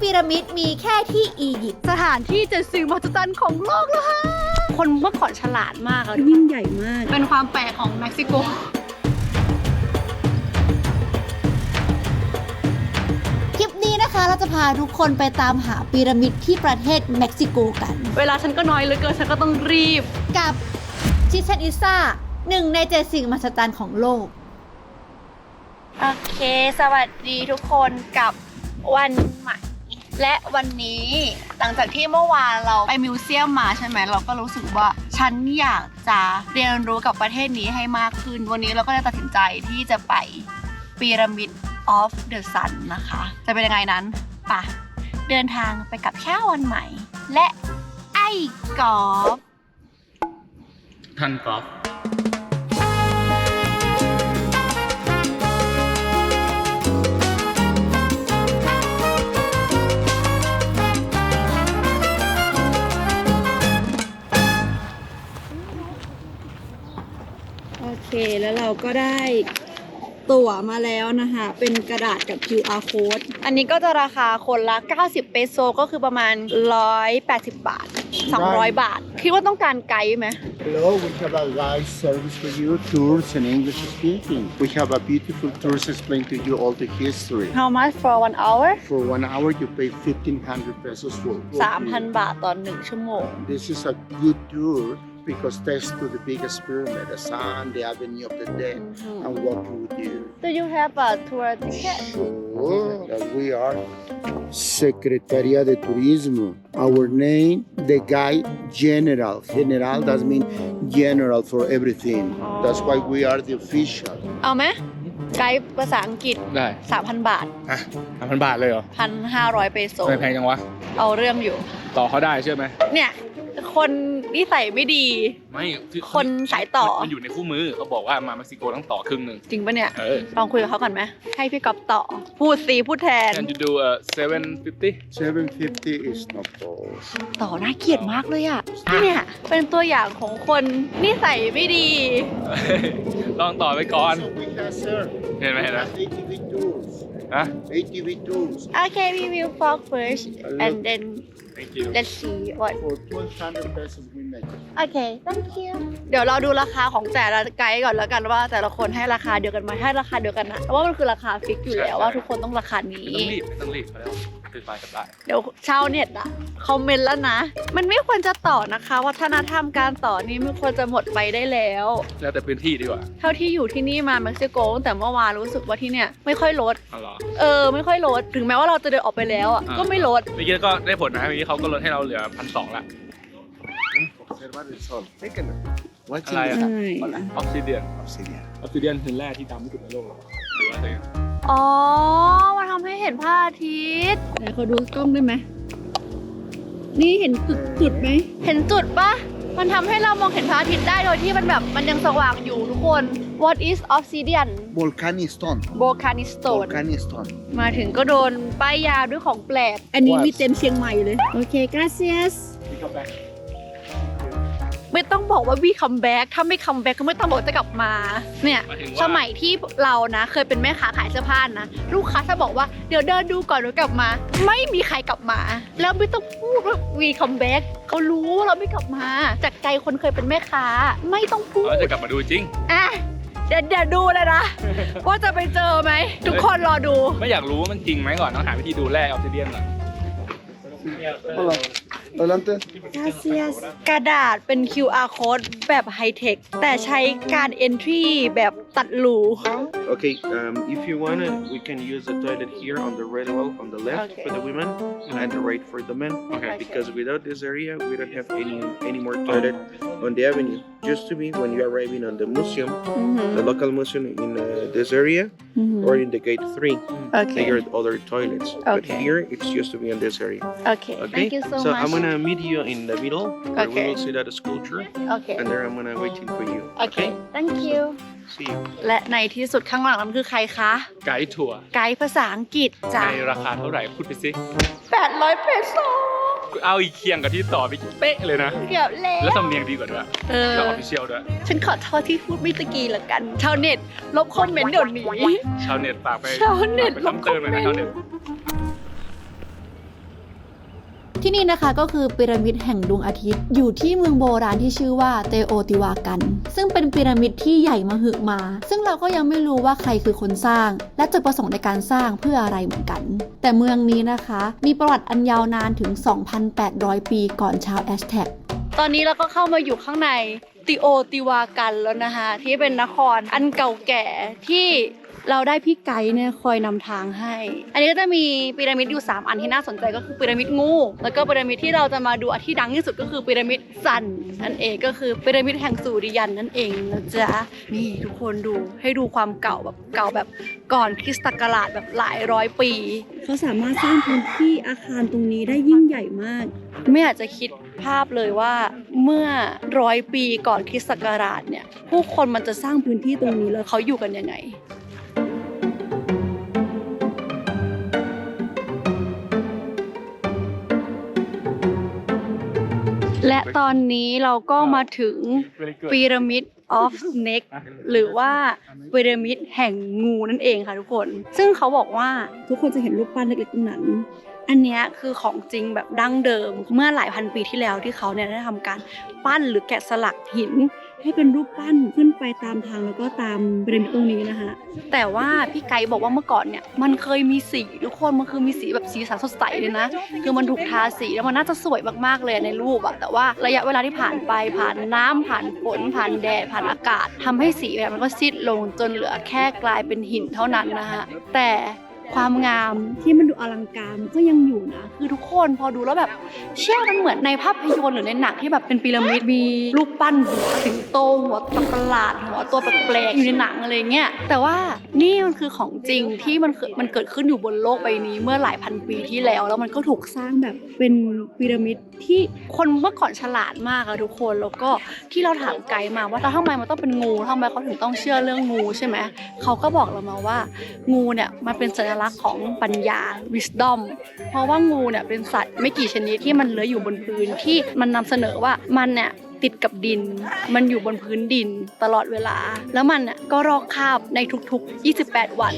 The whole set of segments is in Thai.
พีระมิดมีแค่ที่อียิปต์สถานที่เจ็ดสิ่งมหัศจรรย์ของโลกแล้วค่ะคนเมื่อก่อนฉลาดมากอะยิ่งใหญ่มาก เป็นความแปลกของเม็กซิโกคลิปนี้นะคะเราจะพาทุกคนไปตามหาพีระมิดที่ประเทศเม็กซิโกกัน เวลาฉันก็น้อยเหลือเกินฉันก็ต้องรีบ กับชิเชนอิซ่าหนึ่งในเจ็ดสิ่งมหัศจรรย์ของโลก โอเค สวัสดีทุกคนกับวันใหม่ และวันนี้หลังจากที่เมื่อวานเราไปมิวเซียมมาใช่ไหมเราก็รู้สึกว่าฉันอยากจะเรียนรู้กับประเทศนี้ให้มากขึ้น วันนี้เราก็เลยตัดสินใจที่จะไปพีระมิด of the Sun นนะคะ จะเป็นยังไงนั้นปะเดินทางไปกับแค่วันใหม่ และไอ้กอล์ฟท่านกอล์ฟ เค แล้วเราก็ได้ตั๋วมาแล้วนะคะ เป็นกระดาษกับ QR code อันนี้ก็จะราคาคนละ 90 เปโซก็คือประมาณ 180 บาท 200 บาท คิดว่าต้องการไกด์ไหม Hello, we have a guide service for you, tours and English speaking. We have a beautiful tours explain to you all the history. How much for one hour For one hour, you pay 1500 pesos for for 3,000 บาทต่อ 1 ชั่วโมง This is a good tour because takes to the biggest pyramid, the sun, the avenue of the dead, and walking with you. Do you have a tour ticket Sure, that we are Secretaría de Turismo. Our name, the guide general. General does mean general for everything. That's why we are the official. เอาไหมไกด์ภาษาอังกฤษ ได้3,000 บาท อะสามพันบาทเลยเหรอ1,500เปโซ ทำไมแพงจังวะ เอาเรื่องอยู่ ต่อเขาได้ใช่ไหม เนี่ย คนนิสัยไม่ดี ไม่อคนสายต่อ มันอยู่ในคู่มือเขาบอกว่ามาเม็กซิโกต้องต่อครึ่งหนึ่งจริงปะเนี่ย เออลองคุยกับเขาก่อนไหมให้พี่ก๊อฟต่อ พูดซีพูดแทน Can you do a seven fifty 750 is not all. ต่อน่าเกลียดมากเลยอะเนี่ยเป็นตัวอย่างของคนนิสัยไม่ดี ลองต่อไปก่อน So we have, sir, เห็นไหมเห็นไหม ATV tours. ฮะ ATV tours Okay we will walk first and then thank you let's see what for 1200 pesos we make. Okay thank you เดี๋ยวเราดูราคาของแต่ละไกด์ก่อนแล้วกันว่าแต่ละคนให้ราคาเดียวกันไหมให้ราคาเดียวกันนะเพราะว่ามันคือราคาฟิกอยู่แล้วว่าทุกคนต้องราคานี้ ไม่ต้องรีบไม่ต้องรีบเขาแล้วคือไปกับได้ เดี๋ยวชาวเน็ตอะคอมเมนต์แล้วนะ มันไม่ควรจะต่อนะคะ วัฒนธรรมการต่อนี้ไม่ควรจะหมดไปได้แล้ว แล้วแต่พื้นที่ดีกว่าเท่าที่อยู่ที่นี่มาเม็กซิโกตั้งแต่เมื่อวานรู้สึกว่าที่เนี่ยไม่ค่อยลดเอาเหรอเออ ไม่ค่อยลด ถึงแม้ว่าเราจะเดินออกไปแล้วอะอ่าก็ไม่ลด เมื่อกี้ก็ได้ผลนะเมื่อกี้เขาก็ลดให้เราเหลือพันสองละ Observar el sol. Take a look. What's อะไร in อะ the ใช่ออกซิเดียน obsidian? ออกซิเดียนคือแร่ที่ดำที่สุดในโลกเหรอหรือว่าอะไรอ๋อมาทำให้เห็นพระอาทิตย์ ไหนเขาดูกล้องได้ไหมนี่เห็นจุดจุดไหมเห็นจุดปะมันทำให้เรามองเห็นพระอาทิตย์ได้โดยที่มันแบบมันยังสว่างอยู่ทุกคน What is obsidian Volcanic stone. volcanic stone Volcanic stone. มาถึงก็โดนป้ายยาด้วยของแปลก อันนี้มีเต็มเชียงใหม่เลย โอเค gracias ไม่ต้องบอกว่าวีคัมแบ็กถ้าไม่คัมแบ็กก็ไม่ต้องบอกจะกลับมาเนี่ยหมายถึงว่า สมัยที่เรานะเคยเป็นแม่ค้าขายเสื้อผ้านะลูกค้าถ้าบอกว่าเดี๋ยวเดินดูก่อนเดี๋ยวกลับมา ไม่มีใครกลับมา แล้วไม่ต้องพูดว่าวีคัมแบ็กเขารู้ว่าเราไม่กลับมา จากใจคนเคยเป็นแม่ค้าไม่ต้องพูดเขาจะกลับมาดูจริง อะเดี๋ยวเดี๋ยวดูเลยนะ ว่าจะไปเจอไหม ทุกคนรอดู ไม่อยากรู้ว่ามันจริงไหมก่อนต้องหาวิธีดูแร่ออกซิเดียนก่อน Hola. Adelante. gracias กระดาษเป็น QR code แบบไฮเทคแต่ใช้การ entry แบบตัดหลู Okay, um, if you want it, we can use the toilet here on the red wall on the left Okay. for the women and the right for the men. Okay. Because without this area, we don't have any any more toilet on the avenue. Just to be when you're arriving on the museum, the local museum in uh, this area or in the gate three, โอเค there are other toilets. But Okay. here, it's just to be on this area. โอเค Okay. thank you so so much I'm gonna meet you in the middle, where Okay. we will see that sculpture, โอเค and there I'm gonna waiting for you. โอเค thank you See you. และในที่สุดข้างหลังนั้นคือใครคะ ไกด์ทัวร์ไกด์ภาษาอังกฤษจ้ะในราคาเท่าไหร่พูดไปสิ800เปโซเอาอีกเคียงกับที่ต่อไปเป๊ะเลยนะ เกือบแล้ว แล้วสำเนียงดีกว่าด้วยเออ แล้วออฟฟิเชียลด้วย ฉันขอโทษที่พูดไม่ตะกี้ละกันชาวเน็ตลบคอมเมนต์เดี๋ยวนี้ ชาวเน็ตฝากไปชาวเน็ตฝากไปคำเตือนหน่อยนะลบคอมเมนต์ ชาวเน็ต ที่นี่นะคะก็คือพีระมิดแห่งดวงอาทิตย์ อยู่ที่เมืองโบราณที่ชื่อว่าเตโอติวากัน ซึ่งเป็นพีระมิดที่ใหญ่มหึมา ซึ่งเราก็ยังไม่รู้ว่าใครคือคนสร้าง และจุดประสงค์ในการสร้างเพื่ออะไรเหมือนกัน แต่เมืองนี้นะคะ มีประวัติอันยาวนานถึง 2,800 ปีก่อนชาวแอสแท็กตอนนี้เราก็เข้ามาอยู่ข้างในติโอติวากันแล้วนะคะที่เป็นนครอันเก่าแก่ที่ เราได้พี่ไกด์เนี่ยคอยนำทางให้ อันนี้ก็จะมีพีระมิดอยู่ 3 อันที่น่าสนใจก็คือพีระมิดงู แล้วก็พีระมิดที่เราจะมาดูอันที่ดังที่สุดก็คือพีระมิดซันนั่นเองก็คือพีระมิดแห่งสุริยันนั่นเองนะจ๊ะนี่ทุกคนดูให้ดูความเก่าแบบเก่าแบบก่อนคริสตศักราชแบบหลายร้อยปี เขาสามารถสร้างพื้นที่อาคารตรงนี้ได้ยิ่งใหญ่มาก ไม่อยากจะคิดภาพเลยว่าเมื่อร้อยปีก่อนคริสต์ศักราชเนี่ยผู้คนมันจะสร้างพื้นที่ตรงนี้แล้วเขาอยู่กันยังไง และตอนนี้เราก็มาถึง Very good พีระมิด of snake หรือว่าพีระมิดแห่งงูนั่นเองค่ะทุกคน ซึ่งเขาบอกว่าทุกคนจะเห็นรูปปั้นเล็กๆตรงนั้น อันเนี้ยคือของจริงแบบดั้งเดิม เมื่อหลายพันปีที่แล้วที่เขาเนี่ยได้ทำการปั้นหรือแกะสลักหิน ให้เป็นรูปปั้นขึ้นไปตามทางแล้วก็ตามพีระมิดตรงนี้นะคะแต่ว่าพี่ไกด์บอกว่าเมื่อก่อนเนี่ยมันเคยมีสีทุกคนมันคือมีสีแบบสีสันสดใสเลยนะ คือมันถูกทาสีแล้วมันน่าจะสวยมากๆเลยในรูปอะแต่ว่าระยะเวลาที่ผ่านไปผ่านน้ำผ่านฝนผ่านแดดผ่านอากาศทำให้สีแบบมันก็ซีดลงจนเหลือแค่กลายเป็นหินเท่านั้นนะฮะแต่ ความงามที่มันดูอลังการก็ยังอยู่นะ คือทุกคนพอดูแล้วแบบเชื่อมันเหมือนในภาพยนตร์หรือในหนังที่แบบเป็นพีระมิดมีรูปปั้นหัวสิงโตหัวตัประหลาดหัวตัวแปลกๆอยู่ในหนังอะไรเงี้ยแต่ว่านี่มันคือของจริงที่มันเกิดมันเกิดขึ้นอยู่บนโลกใบนี้เมื่อหลายพันปีที่แล้ว แล้วมันก็ถูกสร้างแบบเป็นพีระมิดที่คนเมื่อก่อนฉลาดมากอะทุกคนแล้วก็ที่เราถามไกด์มาว่าทำไมมันต้องเป็นงูทำไมเขาถึงต้องเชื่อเรื่องงูใช่ไหมเขาก็บอกเรามาว่างูเนี่ยมันเป็นสัญลักษณ์ของปัญญา wisdom เพราะว่างูเนี่ยเป็นสัตว์ไม่กี่ชนิดที่มันเลื้อยอยู่บนพื้นที่มันนำเสนอว่ามันเนี่ย ติดกับดิน มันอยู่บนพื้นดินตลอดเวลา แล้วมันก็รอกคาบในทุกๆ 28 วัน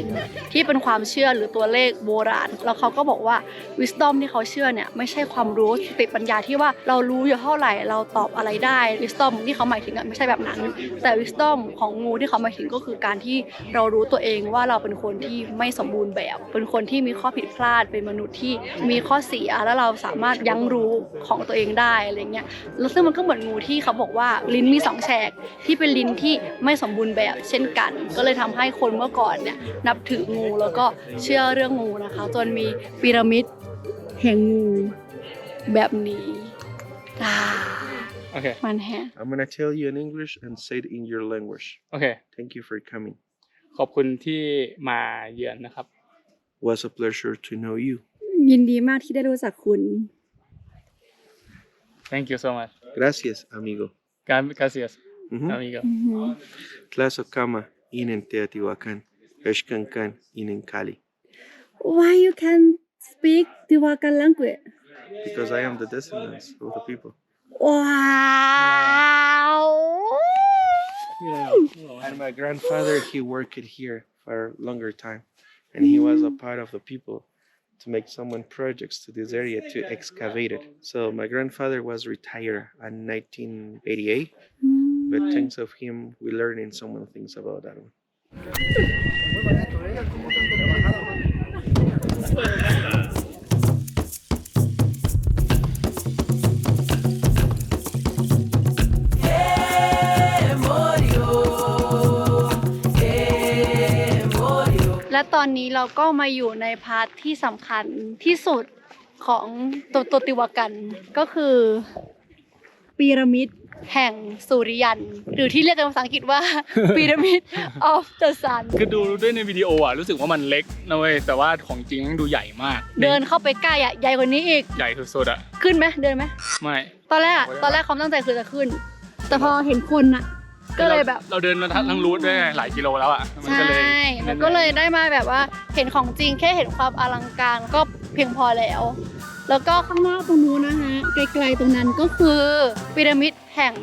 ที่เป็นความเชื่อหรือตัวเลขโบราณ แล้วเขาก็บอกว่า wisdom ที่เขาเชื่อเนี่ยไม่ใช่ความรู้สติปัญญาที่ว่าเรารู้อยู่เท่าไหร่เราตอบอะไรได้ wisdom ที่เขาหมายถึงไม่ใช่แบบนั้น แต่ wisdom ของงูที่เขาหมายถึงก็คือการที่เรารู้ตัวเองว่าเราเป็นคนที่ไม่สมบูรณ์แบบ เป็นคนที่มีข้อผิดพลาดเป็นมนุษย์ที่มีข้อเสียแล้วเราสามารถยั้งรู้ของตัวเองได้อะไรเงี้ยแล้วซึ่งมันก็เหมือนงูที่เขาบอกว่าลิ้นมีสองแฉกที่เป็นลิ้นที่ไม่สมบูรณ์แบบเช่นกัน ก็เลยทำให้คนเมื่อก่อนเนี่ยนับถืองูแล้วก็เชื่อเรื่องงูนะคะ จนมีพีระมิดแห่งงูแบบนี้อ่า Okay มันแฮะ I'm gonna tell you in English and say it in your language. Okay Thank you for coming. ขอบคุณที่มาเยือนนะครับ Was a pleasure to know you. ยินดีมากที่ได้รู้จักคุณ Thank you so much Gracias, amigo. Gracias, amigo. Uh -huh. kama Inen Teotihuacan, Eshkankan, Inen Cali. Why you can speak Teotihuacan language? Because I am the descendants of the people. Wow! Yeah. And my grandfather, he worked here for a longer time, and he was a part of the people to make someone projects to this area to excavate it. So my grandfather was retired in 1988. But mm. thanks of him, we learning so many things about that one. ตอนนี้เราก็มาอยู่ในพาร์ทที่สำคัญที่สุดของตัวตัวติวากันก็คือพีระมิดแห่งสุริยัน หรือที่เรียกกันภาษาอังกฤษว่าพีระมิด of the sun คือดูด้วยในวิดีโออะรู้สึกว่ามันเล็กนะเว้ยแต่ว่าของจริงมันดูใหญ่มาก เดินเข้าไปใกล้อะใหญ่กว่านี้อีก ใหญ่สุดๆอะ ขึ้นไหมเดินไหมไม่ ตอนแรกอะตอนแรกความตั้งใจคือจะขึ้น แต่พอเห็นคนอะ ก็เลยแบบ เราเดินมาทั้งรูทด้วยหลายกิโลแล้วอะมันใช่ก็เลย มันก็เลยได้มาแบบว่าเห็นของจริงแค่เห็นความอลังการก็เพียงพอแล้ว แล้วก็ข้างข้างหน้าตรงนู้นนะคะไกลๆตรงนั้นก็คือคือพีระมิดแห่ง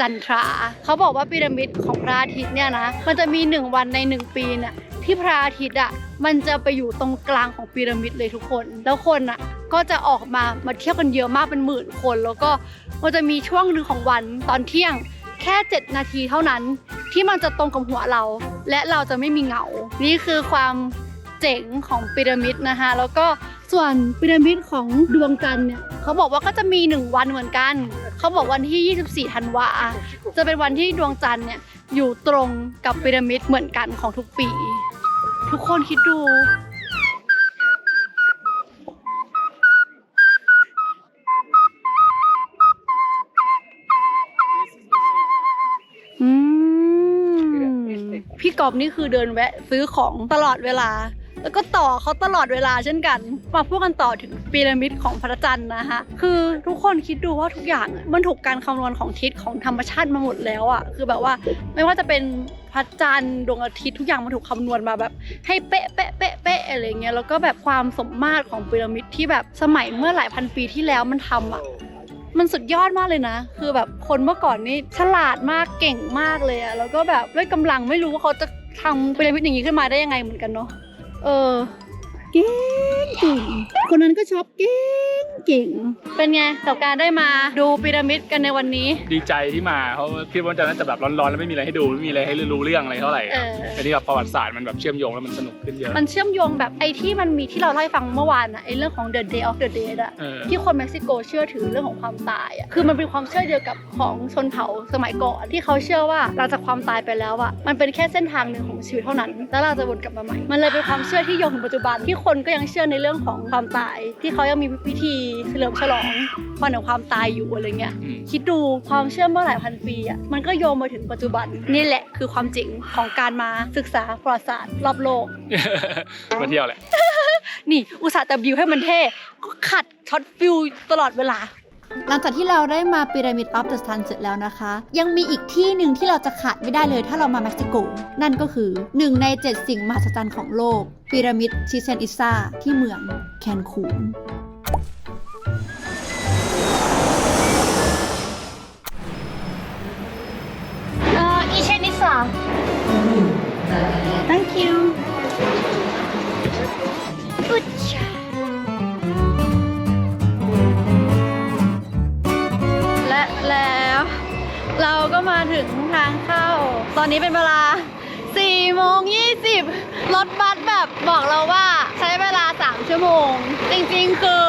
จันทราเขาบอกว่าพีระมิดของพระอาทิตย์เนี่ยนะมันจะมีหนึ่งวันในหนึ่งปีเนี่ยที่พระอาทิตย์อะมันจะไปอยู่ตรงกลางของพีระมิดเลยทุกคน แล้วคนอะก็จะออกมามาเที่ยวกันเยอะมากเป็นหมื่นคน แล้วก็มันจะมีช่วงหนึ่งของวันตอนเที่ยง แค่ 7 นาทีเท่านั้นที่มันจะตรงกับหัวเรา และเราจะไม่มีเหงา นี่คือความเจ๋งของพีระมิดนะคะแล้วก็ส่วนพีระมิดของดวงจันทร์เนี่ยเขาบอกว่าก็จะมี 1 วันเหมือนกัน เขาบอกวันที่ 24ธันวาจะเป็นวันที่ดวงจันทร์เนี่ยอยู่ตรงกับพีระมิดเหมือนกันของทุกปี ทุกคนคิดดู กอบนี่คือเดินแวะซื้อของตลอดเวลา แล้วก็ต่อเขาตลอดเวลาเช่นกัน มาพูดกันต่อถึงพีระมิดของพระจันทร์นะคะคือทุกคนคิดดูว่าทุกอย่างมันถูกการคำนวณของทิศของธรรมชาติมาหมดแล้วอะคือแบบว่าไม่ว่าจะเป็นพระจันทร์ดวงอาทิตย์ทุกอย่างมันถูกคำนวณมาแบบ ให้เป๊ะเป๊ะเป๊ะเป๊ะอะไรเงี้ยแล้วก็แบบความสมมาตรของพีระมิดที่แบบสมัยเมื่อหลายพันปีที่แล้วมันทำอะ มันสุดยอดมากเลยนะ คือแบบคนเมื่อก่อนนี่ฉลาดมากเก่งมากเลยอะแล้วก็แบบด้วยกำลังไม่รู้ว่าเขาจะทำพีระมิดอย่างนี้ขึ้นมาได้ยังไงเหมือนกันเนาะเออ เก่งเก่ง คนนั้นก็ชอบเก่งเก่ง เป็นไงกับการได้มาดูพีระมิดกันในวันนี้ ดีใจที่มาเพราะว่าคิดว่าจะน่าจะแบบร้อนๆแล้วไม่มีอะไรให้ดูไม่มีอะไรให้รู้เรื่องอะไรเท่าไหร่เออ แต่นี่แบบประวัติศาสตร์มันแบบเชื่อมโยงแล้วมันสนุกขึ้นเยอะมันเชื่อมโยงแบบไอ้ที่มันมีที่เราเล่าให้ฟังเมื่อวานอะไอ้เรื่องของ the day of the dead อะเออที่คนเม็กซิโกเชื่อถือเรื่องของความตายอะคือมันเป็นความเชื่อเดียวกับของชนเผ่าสมัยก่อนที่เขาเชื่อว่าหลังจากความตายไปแล้วอะมันเป็นแค่เส้นทางหนึ่งของชีวิตเท่านั้น แล้วเราจะวนกลับมาใหม่ มันเลยเป็นความเชื่อที่โยงถึงปัจจุบันที่คนก็ยังเชื่อในเรื่องของความตาย ที่เขายังมีพิธีเฉลิมฉลองวันแห่งความตายอยู่อะไรเงี้ยอืมคิดดูความเชื่อเมื่อหลายพันปีอะมันก็โยงมาถึงปัจจุบันนี่แหละคือความจริงของการมาศึกษาประวัติศาสตร์รอบโลกมาเที่ยวแหละนี่อุตส่าห์แต่บิวให้มันเท่ก็ขัดช็อตฟิลตลอดเวลา หลังจากที่เราได้มาพีระมิดออฟเดอะซันเสร็จแล้วนะคะ ยังมีอีกที่หนึ่งที่เราจะขาดไม่ได้เลยถ้าเรามาเม็กซิโก นั่นก็คือหนึ่งใน 7 สิ่งมหัศจรรย์ของโลกพีระมิดชิเซนอิซาที่เมืองแคนคูนเอ่ออีเชนิสา thank you เราก็มาถึงทางเข้า ตอนนี้เป็นเวลา4โมง20 รถบัสแบบบอกเราว่าใช้เวลา 3 ชั่วโมง จริงๆคือ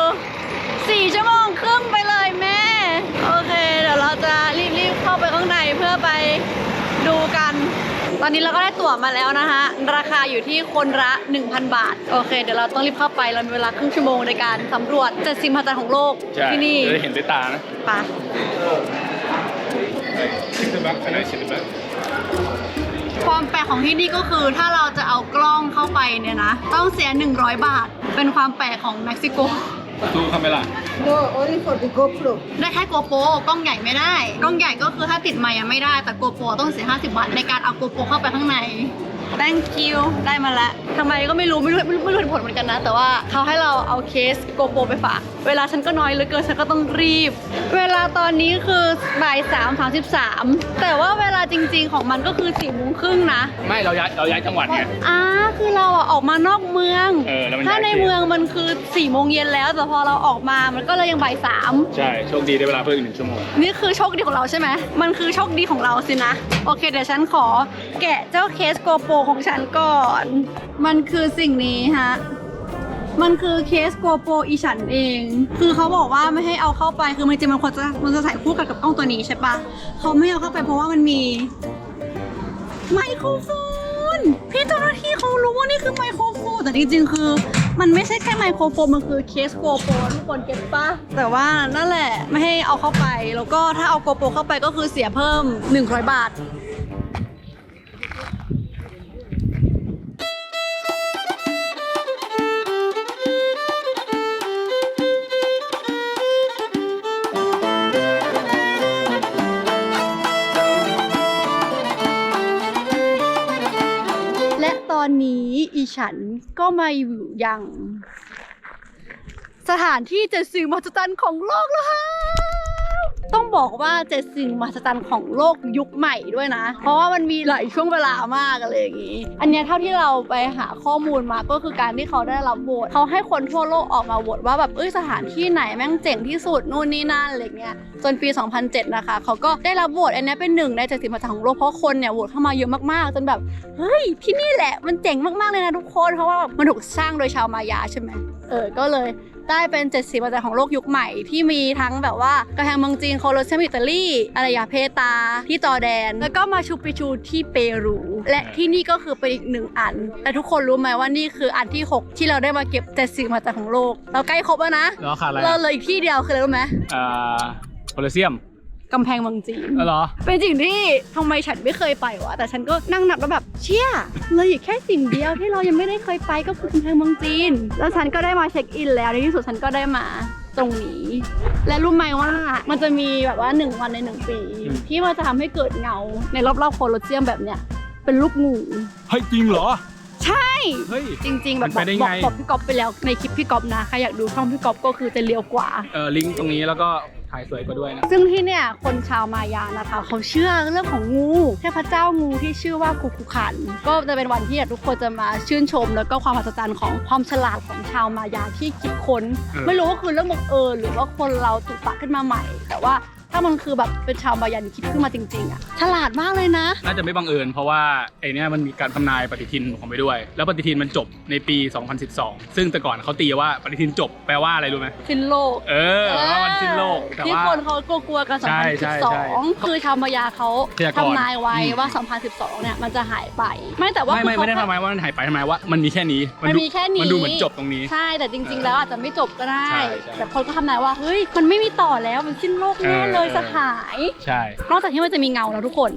4 ชั่วโมงครึ่งไปเลยแม่ โอเค เดี๋ยวเราจะรีบๆเข้าไปข้างในเพื่อไปดูกัน ตอนนี้เราก็ได้ตั๋วมาแล้วนะคะ ราคาอยู่ที่คนละ 1,000 บาท โอเค เดี๋ยวเราต้องรีบเข้าไป เรามีเวลาครึ่งชั่วโมงในการสำรวจเจ็ดสิ่งมหัศจรรย์ของโลกใช่ที่นี่จะได้เห็นด้วยตานะไปะความแปลกของที่นี่ก็คือถ้าเราจะเอากล้องเข้าไปเนี่ยนะ ต้องเสีย 100 บาท เป็นความแปลกของเม็กซิโกตู้คาเมล่า No only for the GoPro ได้แค่โกโปรกล้องใหญ่ไม่ได้ กล้องใหญ่ก็คือถ้าติดไมค์ยังไม่ได้แต่โกโปรต้องเสีย 50 บาทในการเอาโกโปรเข้าไปข้างใน thank you ได้มาแล้ว ทำไมก็ไม่รู้ไม่รู้ไม่รู้ไม่รู้เหตุผลเหมือนกันนะ แต่ว่าเขาให้เราเอาเคสโกโปรไปฝาก เวลาฉันก็น้อยเหลือเกินฉันก็ต้องรีบ เวลาตอนนี้คือบ่ายสามสามสิบสามแต่ว่าเวลาจริง ๆ ของมันก็คือสี่โมงครึ่งนะ ไม่เราย้ายเราย้ายจังหวัดไง อ่าคือเราอะออกมานอกเมือง เออแล้วมันถ้าย้ายในเขตเมืองมันคือ4ี่โมงเย็นแล้ว แต่พอเราออกมามันก็เลยยังบ่ายสาม ใช่โชคดีได้เวลาเพิ่มอีกหนึ่งชั่วโมง นี่คือโชคดีของเราใช่ไหม มันคือโชคดีของเราสินะ โอเค เดี๋ยวฉันขอแกะเจ้าเคสโกโปรของฉันก่อนมันคือสิ่งนี้ฮะ มันคือเคสโกโปรอีฉันเอง คือเขาบอกว่าไม่ให้เอาเข้าไป คือมันจริงมันควรจะมันจะใส่คู่กันกับกล้องตัวนี้ใช่ปะเขาไม่เอาเข้าไปเพราะว่ามันมีไมโครโฟน พี่เจ้าหน้าที่เขารู้ว่านี่คือไมโครโฟน แต่จริงๆ คือ มันไม่ใช่แค่ไมโครโฟน มันคือเคสโกโปรทุกคนเก็ตปะแต่ว่านั่นแหละไม่ให้เอาเข้าไป แล้วก็ถ้าเอาโกโปรเข้าไปก็คือเสียเพิ่ม 100 บาท ฉันก็มาอยู่ยัง สถานที่เจ็ดสิ่งมหัศจรรย์ของโลกแล้วค่ะ ต้องบอกว่าเจ็ดสิ่งมหัศจรรย์ของโลกยุคใหม่ด้วยนะ เพราะว่ามันมีหลายช่วงเวลามากอะไรอย่างนี้ อันเนี้ยเท่าที่เราไปหาข้อมูลมาก็คือการที่เขาได้รับโหวตเขาให้คนทั่วโลกออกมาโหวตว่าแบบเอ้ยสถานที่ไหนแม่งเจ๋งที่สุดนู่นนี่นั่นอะไรเงี้ยจนปี 2007 นะคะ เขาก็ได้รับโหวตอันนี้เป็นหนึ่งในเจ็ดสิบมหัศจรรย์ของโลกเพราะคนเนี่ยโหวตเข้ามาเยอะมากๆจนแบบเฮ้ยที่นี่แหละมันเจ๋งมากๆเลยนะทุกคนเพราะว่ามันถูกสร้างโดยชาวมายาใช่ไหมเออก็เลย ได้เป็น 70มหัศจรรย์ของโลกยุคใหม่ที่มีทั้งแบบว่ากระแพงเมืองจีนโคโลเซียมอิตาลีอารยเพตา ที่จอร์แดน แล้วก็มาชูปิชูที่เปรู และที่นี่ก็คือเป็นอีกหนึ่งอัน แต่ทุกคนรู้ไหมว่านี่คืออันที่ 6 ที่เราได้มาเก็บ 70มหัศจรรย์ของโลก เราใกล้ครบแล้วนะแล้วขาดอะไรเราอะเหลยอีกที่เดียวคืออะไรรู้ไหมอ่าโพลิเซียม กำแพงเมืองจีนเออเหรอ เป็นสิ่งที่ทำไมฉันไม่เคยไปวะ แต่ฉันก็นั่งนับแล้วแบบเชี่ยเลยอีกแค่สิ่งเดียวที่เรายังไม่ได้เคยไปก็คือกำแพงเมืองจีน แล้วฉันก็ได้มาเช็คอินแล้วในที่สุดฉันก็ได้มาตรงนี้ และรู้ไหมว่ามันจะมีแบบว่าหนึ่งวันในหนึ่งปี อืม ที่มันจะทำให้เกิดเงาในรอบๆโคโลเซียมแบบเนี้ยเป็นลูกงู เฮ้ยจริงเหรอ ใช่ เฮ้ย จริง ๆ แบบมันบไปอกได้บอกไง บอกพี่ก๊อฟไปแล้วในคลิปพี่ก๊อฟนะใครอยากดูช่องพี่ก๊อฟก็คือจะเลี้ยวกว่า เออลิงก์ตรงนี้แล้วก็ถ่ายสวยกว่าด้วยนะ ซึ่งที่เนี่ยคนชาวมายานะคะ เขาเชื่อเรื่องของงูเทพเจ้างูที่ชื่อว่าคุคุขัน ก็จะเป็นวันที่ทุกคนจะมาชื่นชม แล้วก็ความมหัศจรรย์ของความฉลาดของชาวมายาที่คิดค้น เออ ไม่รู้ว่าคือเรื่องบังเอิญหรือว่าคนเราตุกปะขึ้นมาใหม่ แต่ว่า ถ้ามันคือแบบเป็นชาวมายาที่คิดขึ้นมาจริงๆอะฉลาดมากเลยนะ น่าจะไม่บังเอิญเพราะว่าไอเนี้ยมันมีการทำนายปฏิทินของไปด้วย แล้วปฏิทินมันจบในปี 2012 ซึ่งแต่ก่อนเขาตีว่าปฏิทินจบแปลว่าอะไรรู้ไหมสิ้นโลก เออว่ามันสิ้นโลกแต่ที่ว่า คนเขากลัวๆกันใช่ใช่ใช่2012 คือชาวมายาเขาพยากรณ์ ทำนายไว้อืมว่า 2012 เนี่ยมันจะหายไป ไม่แต่ว่าไม่ไม่คือไม่ได้เขาทำไมว่ามันหายไปทำไมว่ามันมีแค่นี้มันดูมีแค่นี้ มันดูเหมือนจบตรงนี้ ใช่แต่จริงๆ แล้วอาจจะไม่จบก็ได้ ใช่ใช่แต่คนก็ทำนายว่าเฮ้ยมันไม่มีต่อแล้วมันสิ้นโลกแน่เออเลยเออสหายใช่นอกจากที่มันจะมีเงาแล้วทุกคน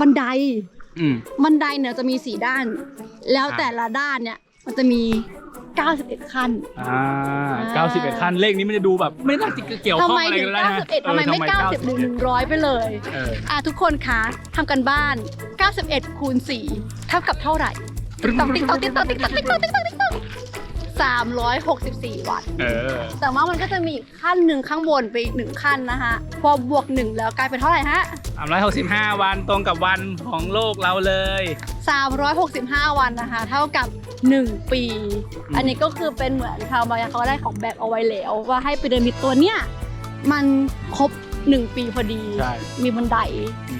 บันไดอืมบันไดเนี่ยจะมีสี่ด้าน แล้วครับแต่ละด้านเนี่ยมันจะมี 91 ขั้น อ่า 91 ขั้น เลขนี้มันจะดูแบบไม่น่าจะเกี่ยวทำข้องไมอะไรถึกังนได้นะ91ทำไมไม่เออ90หรือ100 ไปเลยเอออะทุกคนคะทำกันบ้าน 91คูณ4เท่ากับเท่าไหร่ติ๊กต๊อกติ๊กต๊อกติ๊กต๊อกติ๊กต๊อกติ๊กต๊อกติ๊กต๊อกติ๊กต๊อก 364 วัตต์ เออ แต่ว่ามันก็จะมีอีกขั้นหนึ่งข้างบนไปอีกหนึ่งขั้นนะคะพอบวกหนึ่งแล้วกลายเป็นเท่าไหร่ฮะ 365 วันตรงกับวันของโลกเราเลย 365 วันนะคะ เท่ากับ 1 ปี อืม อันนี้ก็คือเป็นเหมือนชาวมายาเขาได้ของแบบเอาไว้แล้ว ว่าให้พีระมิดตัวเนี้ยมันครบ 1 ปีพอดีใช่มีบันได อืม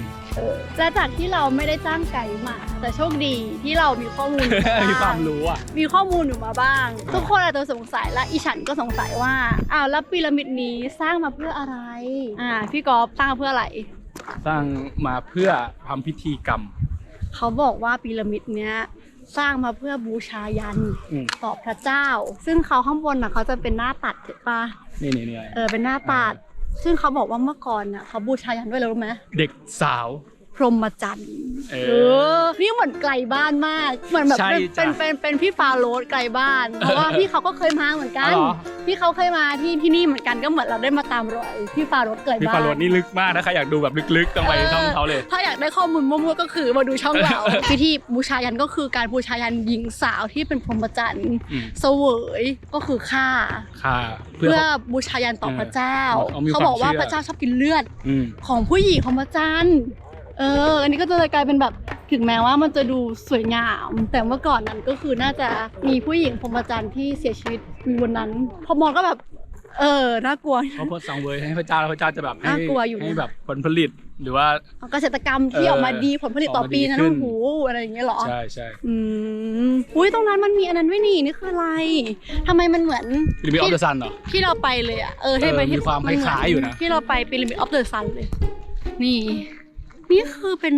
เออ และจากที่เราไม่ได้จ้างไกด์มา แต่โชคดีที่เรามีข้อมูลอยู่มีคบ้วางมรู้อะ มีข้อมูลอยู่มาบ้าง ทุกคนอาจจะสงสัยและอีฉันก็สงสัยว่าอ้าวแล้วพีระมิดนี้สร้างมาเพื่ออะไร อ่า พี่กอล์ฟสร้างมาเพื่ออะไร สร้างมาเพื่อทำพิธีกรรม เขาบอกว่าพีระมิดเนี้ยสร้างมาเพื่อบูชายันอืม ต่อพระเจ้า ซึ่งเขาข้างบนน่ะเขาจะเป็นหน้าตัดเห็นปะนี่นี่นี่อะไรเออเป็นหน้าตัด ซึ่งเขาบอกว่าเมื่อก่อนน่ะเขาบูชายันด้วยแลยรู้ไหมเด็กสาว พรหมจรรย์เอเอออ นี่เหมือนไกลบ้านมาก เหมือนแบบใช่เป็นจ้ะเป็นเป็นเป็นพี่ฟาโรสไกลบ้าน เพราะว่าพี่เขาก็เคยมาเหมือนกัอ๋อนเหรอพี่เขาเคยมาที่ที่นี่เหมือนกันก็เหมือนเราได้มาตามรอยพี่ฟาโรสไกลพี่บ้านฟาโรดนี่ลึกมากนะใครอยากดูแบบลึกๆต้องไปช่องเขาเลย ถ้าอยากได้ข้อมูลมั่วๆก็คือมาดูช่องเราพิธีบูชายันก็คือการบูชายันหญิงสาวที่เป็นพรหมจรรย์อืมเสวยก็คือฆ่าค่ะเพื่เพื่ออบูชายันต่อพระเจ้าเอามีเขาบอกว่าความเชื่อพระเจ้าชอบกินเลือดอืมของผู้หญิงพรหมจรรย์ เออ อันนี้ก็จะเลยกลายเป็นแบบถึงแม้ว่ามันจะดูสวยงาม แต่เมื่อก่อนนั้นก็คือน่าจะมีผู้หญิงพรหมจรรย์ที่เสียชีวิตมีวันนั้น พอมองก็แบบ เออน่ากลัวเขาโพสต์สังเวยให้พระเจ้าแล้วพระเจ้าจะแบบให้น่ากลัวอยู่นะ ให้แบบผลผลิตหรือว่า เกษตรกรรมที่เออออกมาดีผลผลิตต่อออกมาปีดีนั้นขึ้น โอ้โหอะไรอย่างเงี้ยเหรอ ใช่ใช่อืมอุ้ยตรงนั้นมันมีอันนั้นด้วยนี่นี่คืออะไรทำไมมันเหมือนพิรามิดออฟเดอะซันเหรอ ที่เราไปเลยอะ เออให้เออไปที่มีความนเหคล้ายๆอยู่นะ ที่เราไปพีระมิดออฟเดอะซันเลย นี่ นี่คือเป็น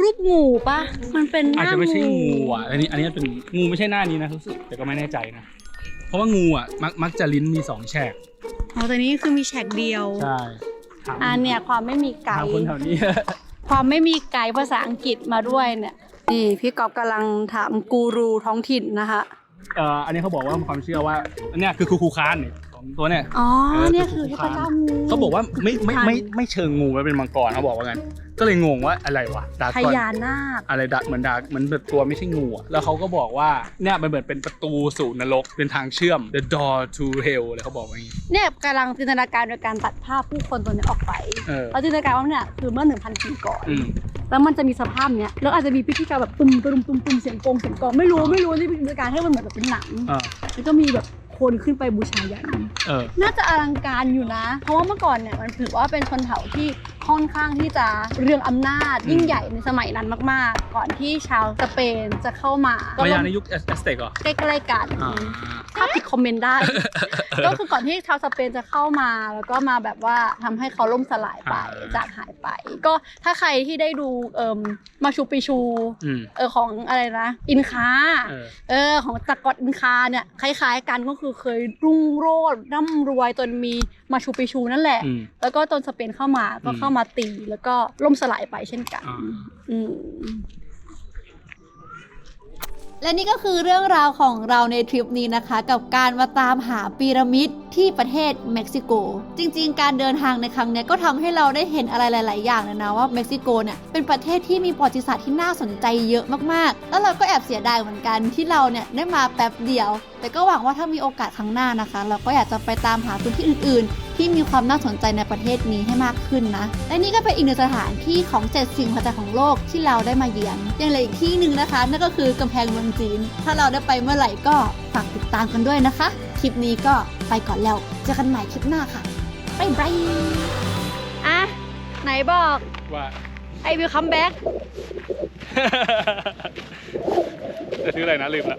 รูปงูปะมันเป็นหอาจน้าจะไม่ใช่งูงูอะ อันนี้ อันนี้เป็นงูไม่ใช่หน้านี้นะรู้สึก แต่ก็ไม่แน่ใจนะ เพราะว่างูอะมักมักจะลิ้นมีสองแฉก อ๋อแต่นี่คือมีแฉกเดียวใช่ถามอันเนี่ยความไม่มีไกถามด์คนแถวนี้ ความไม่มีไกด์ภาษาอังกฤษมาด้วยเนี่ยนี่พี่กอบกำลังถามกูรูท้องถิ่นนะคะ เอ่ออันนี้เขาบอกว่ามีความเชื่อว่าอันเนี้ยคือคูคูคานเนี่ยของ ตัวเนี่ยอ๋อเออเนี่ยคือเทพเจ้างูเขาบอกว่าไม่ไม่พันไม่ไม่เชิงงูมันเป็นมังกรเขาบอกว่างั้นก็เลยงงว่าอะไรวะดาพกอนญานาคอะไรดาเหมือนดาเหมือนแบบตัวไม่ใช่งูอะแล้วเขาก็บอกว่าเนี่ยมันเหมือนเป็นประตูสู่นรกเป็นทางเชื่อม the door to hell เลยเขาบอกว่าอย่างงี้เนี่ยกำลังจินตนาการโดยการตัดภาพผู้คนตัวนี้ออกไปเออเราจินตนาการว่าเนี่ยคือเมื่อ 1,000 ปีก่อนอืมแล้วมันจะมีสภาพเนี้ยแล้วอาจจะมีพิธีกรรมแบบตุ้มตุ้มตุ้มตุ้มเสียงกงเสียงกลองไม่รู้ไม่รู้ที่จินตนาการให้มันเหมือนแบบเป็นหนังอ่าแล้วก็มีแบบ คนขึ้นไปบูชายัน เออ น่าจะอลังการอยู่นะ เพราะว่าเมื่อก่อนเนี่ยมันถือว่าเป็นชนเผ่าที่ ค่อนข้างที่จะเรื่องอำนาจอืมยิ่งใหญ่ในสมัยนั้นมากๆ ก่อนที่ชาวสเปนจะเข้ามาก็มายาลงในยุคแอสเต็กเหรอใกล้ๆกันอ่าถ้าผิดคอมเมนต์ได้ ก็คือก่อนที่ชาวสเปนจะเข้ามา แล้วก็มาแบบว่าทำให้เขาล่มสลายไปอ่าจากหายไป ก็ถ้าใครที่ได้ดูเอ่มมาชูปิชูอืมเออของอะไรนะอินคาเออเออของจักรวรรดิอินคาเนี่ยคล้ายๆกันก็คือเคยรุ่งโรจน์ร่ำรวยจนมีมาชูปิชูนั่นแหละอืมแล้วก็ตอนสเปนเข้ามาก็อืมเข้ามาตีแล้วก็ล่มสลายไปเช่นกันอ่าอืมและนี่ก็คือเรื่องราวของเราในทริปนี้นะคะ กับการมาตามหาพีระมิดที่ประเทศเม็กซิโก จริง ๆ การเดินทางในครั้งเนี้ยก็ทำให้เราได้เห็นอะไรหลาย ๆ อย่างเลยนะว่าเม็กซิโกเนี่ยเป็นประเทศที่มีประวัติศาสตร์ที่น่าสนใจเยอะมาก ๆ แล้วเราก็แอบเสียดายเหมือนกันที่เราเนี่ยได้มาแป๊บเดียว แต่ก็หวังว่าถ้ามีโอกาสครั้งหน้านะคะ เราก็อยากจะไปตามหาพื้นที่อื่น ๆที่มีความน่าสนใจในประเทศนี้ให้มากขึ้นนะ และนี่ก็เป็นอีกหนึ่งสถานที่ของเจ็ดสิ่งมหัศจรรย์ของโลกที่เราได้มาเยือนยังเหลืออีกที่หนึ่งนะคะ นั่นก็คือกำแพงเมืองจีน ถ้าเราได้ไปเมื่อไหร่ก็ฝากติดตามกันด้วยนะคะ คลิปนี้ก็ไปก่อนแล้วเจอกันใหม่คลิปหน้าค่ะบ๊ายบายอะไหนบอกว่าไอวิวคัมแบ็กจะซื้ออะไรนะลืมละ